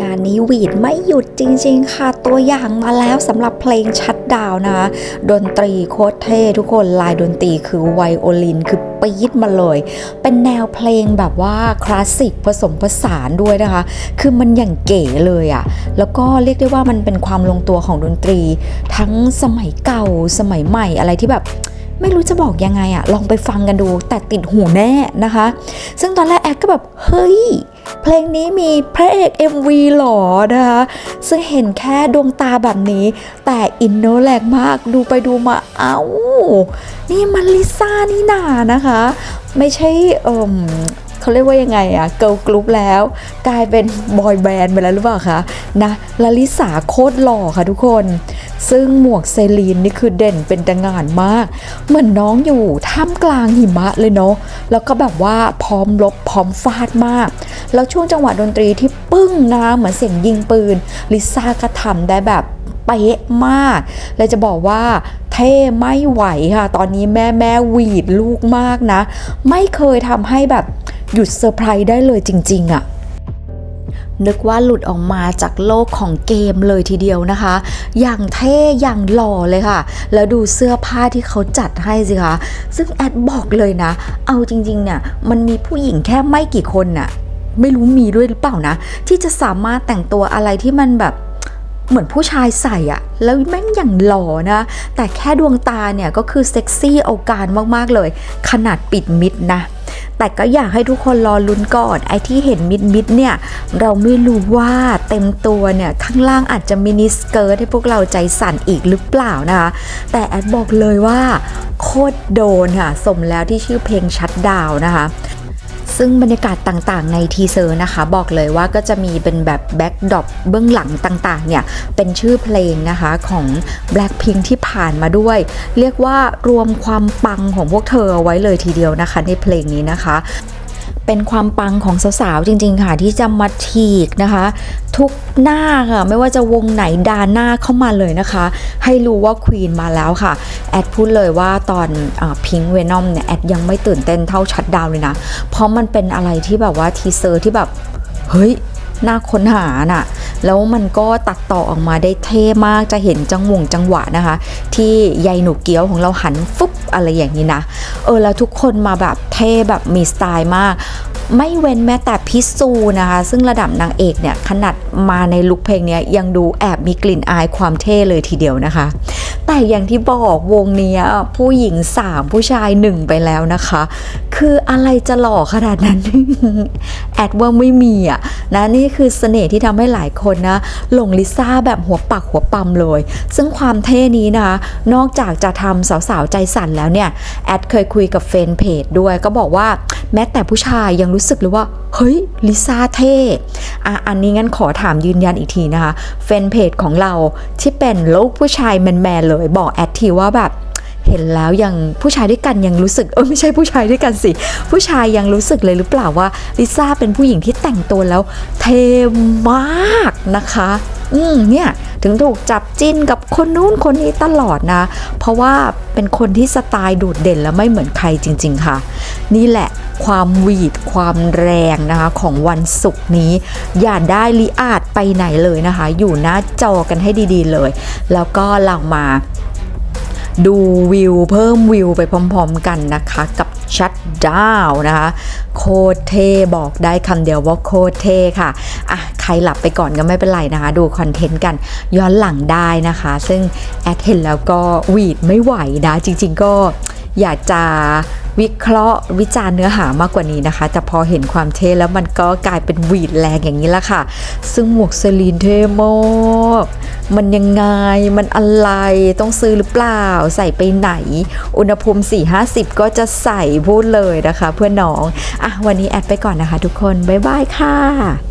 งานนี้หวีดไม่หยุดจริง ๆ ค่ะ ตัวอย่างมาแล้วสำหรับเพลงชัดดาวน์นะคะดนตรีโคตรเท่ทุกคนลายดนตรีคือไวโอลินคือปี๊ดมาเลย เป็นแนวเพลงแบบว่าคลาสสิกผสมผสานด้วยนะคะ คือมันอย่างเก๋เลยอะ่ะ แล้วก็เรียกได้ว่ามันเป็นความลงตัวของดนตรี ทั้งสมัยเก่าสมัยใหม่อะไรที่แบบไม่รู้จะบอกยังไงอะลองไปฟังกันดูแต่ติดหูแน่นะคะ ซึ่งตอนแรกแอดก็แบบ เฮ้ย เพลงนี้มีพระเอก MV หรอนะคะ ซึ่งเห็นแค่ดวงตาแบบนี้ แต่อินเนอร์แรงมากดูไปดูมาเอ้า นี่มันลิซ่านี่นานะคะ ไม่ใช่เอ่ม เขาเรียกว่ายังไงอะเกิร์ลกรุ๊ปแล้ว กลายเป็นบอยแบนด์ไปแล้วหรือเปล่าคะนะลลิสาโคตรหล่อค่ะทุกคน ซึ่งหมวกเซลีนนี่คือเด่นเป็นตะงานมาก เหมือนน้องอยู่ท่ามกลางหิมะเลยเนาะแล้วก็แบบว่าพร้อมลบพร้อมฟาดมาก แล้วช่วงจังหวะดนตรีที่ปึ้งนะเหมือนเสียงยิงปืน ลิซ่าก็ทำได้แบบเป๊ะมากเลยจะบอกว่าเท่ไม่ไหวค่ะ ตอนนี้แม่แม่หวีดลูกมากนะ ไม่เคยทำให้แบบ หยุดเซอร์ไพรส์ได้เลยจริง ๆอะนึกว่าหลุดออกมาจากโลกของเกมเลยทีเดียวนะคะ อย่างเท่ อย่างหล่อเลยค่ะ แล้วดูเสื้อผ้าที่เขาจัดให้สิคะ ซึ่งแอดบอกเลยนะ เอาจริงๆเนี่ย มันมีผู้หญิงแค่ไม่กี่คนน่ะ ไม่รู้มีด้วยหรือเปล่านะ ที่จะสามารถแต่งตัวอะไรที่มันแบบเหมือนผู้ชายใส่อะแล้วแม่งอย่างหล่อนะ แต่แค่ดวงตาเนี่ยก็คือเซ็กซี่เอาการมากๆเลย ขนาดปิดมิดนะ แต่ก็อยากให้ทุกคนรอลุ้นก่อน ไอ้ที่เห็นมิดมิดเนี่ย เราไม่รู้ว่าเต็มตัวเนี่ย ข้างล่างอาจจะมินิสเกิร์ตให้พวกเราใจสั่นอีกหรือเปล่านะคะ แต่แอดบอกเลยว่า โคตรโดนค่ะ สมแล้วที่ชื่อเพลงชัดดาวนะคะ ซึ่งบรรยากาศต่างๆ ในทีเซอร์นะคะ บอกเลยว่าก็จะมีเป็นแบบแบ็กดรอปเบื้องหลังต่างๆ เนี่ย เป็นชื่อเพลงนะคะของ Blackpink ที่ผ่านมาด้วย เรียกว่ารวมความปังของพวกเธอเอาไว้เลยทีเดียวนะคะในเพลงนี้นะคะเป็นความปังของสาวๆ จริงๆ ค่ะ ที่จะมาทีกนะคะ ทุกหน้าค่ะ ไม่ว่าจะวงไหนดาหน้าเข้ามาเลยนะคะ ให้รู้ว่าควีนมาแล้วค่ะ แอดพูดเลยว่าตอนพิงเวนอมเนี่ย แอดยังไม่ตื่นเต้นเท่าชัดดาวเลยนะ เพราะมันเป็นอะไรที่แบบว่าทีเซอร์ที่แบบ เฮ้ยน่าค้นหาน่ะ แล้วมันก็ตัดต่อออกมาได้เท่มาก จะเห็นจังหวงจังหวะนะคะ ที่ยายหนูเกี้ยวของเราหันฟุบอะไรอย่างนี้นะ เออแล้วทุกคนมาแบบเท่แบบมีสไตล์มาก ไม่เว้นแม้แต่พิซูนะคะ ซึ่งระดับนางเอกเนี่ยขนาดมาในลุคเพลงนี้ยังดูแอบมีกลิ่นอายความเท่เลยทีเดียวนะคะ แต่อย่างที่บอกวงนี้ผู้หญิง 3 ผู้ชาย 1 ไปแล้วนะคะ คืออะไรจะหล่อขนาดนั้น แอดว่าไม่มีอะนะนี่คือเสน่ห์ที่ทำให้หลายคนนะหลงลิซ่าแบบหัวปักหัวปั๊มเลย ซึ่งความเท่นี้นะคะนอกจากจะทำสาวๆใจสั่นแล้วเนี่ย แอดเคยคุยกับเฟนเพจด้วยก็บอกว่าแม้แต่ผู้ชายยังรู้สึกเลยว่า เฮ้ยลิซ่าเท่อะอันนี้งั้นขอถามยืนยันอีกทีนะคะเฟนเพจของเราที่เป็นลูกผู้ชายแมนๆเลยบอกแอดทีว่าแบบ เห็นแล้วยังผู้ชายด้วยกันยังรู้สึกเออไม่ใช่ผู้ชายด้วยกันสิ ผู้ชายยังรู้สึกเลยหรือเปล่าว่าลิซ่าเป็นผู้หญิงที่แต่งตัวแล้วเท่มากนะคะ อืมเนี่ยถึงถูกจับจิ้นกับคนนู้นคนนี้ตลอดนะ เพราะว่าเป็นคนที่สไตล์โดดเด่นและไม่เหมือนใครจริง ๆ ค่ะ นี่แหละความหวีดความแรงนะคะของวันศุกร์นี้ อย่าได้ลิอาดไปไหนเลยนะคะ อยู่หน้าจอกันให้ดีๆเลย แล้วก็เรามา ดูวิวเพิ่มวิวไปพร้อมๆกันนะคะกับชัดดาวนะคะ โคตรเท่บอกได้คำเดียวว่าโคตรเท่ค่ะอะ ใครหลับไปก่อนก็ไม่เป็นไรนะคะ ดูคอนเทนต์กันย้อนหลังได้นะคะ ซึ่งแอดเห็นแล้วก็วีดไม่ไหวนะ จริง ๆ ก็อยากจะวิเคราะห์วิจารณ์เนื้อหามากกว่านี้นะคะ แต่พอเห็นความเท่แล้วมันก็กลายเป็นวีดแรงอย่างนี้ละค่ะ ซึ่งหมวกเซลีนเท่มาก มันยังไงมันอะไรต้องซื้อหรือเปล่า ใส่ไปไหน อุณหภูมิ 4-50 ก็จะใส่พูดเลยนะคะ เพื่อนน้องอะวันนี้แอดไปก่อนนะคะทุกคน บ๊ายบายค่ะ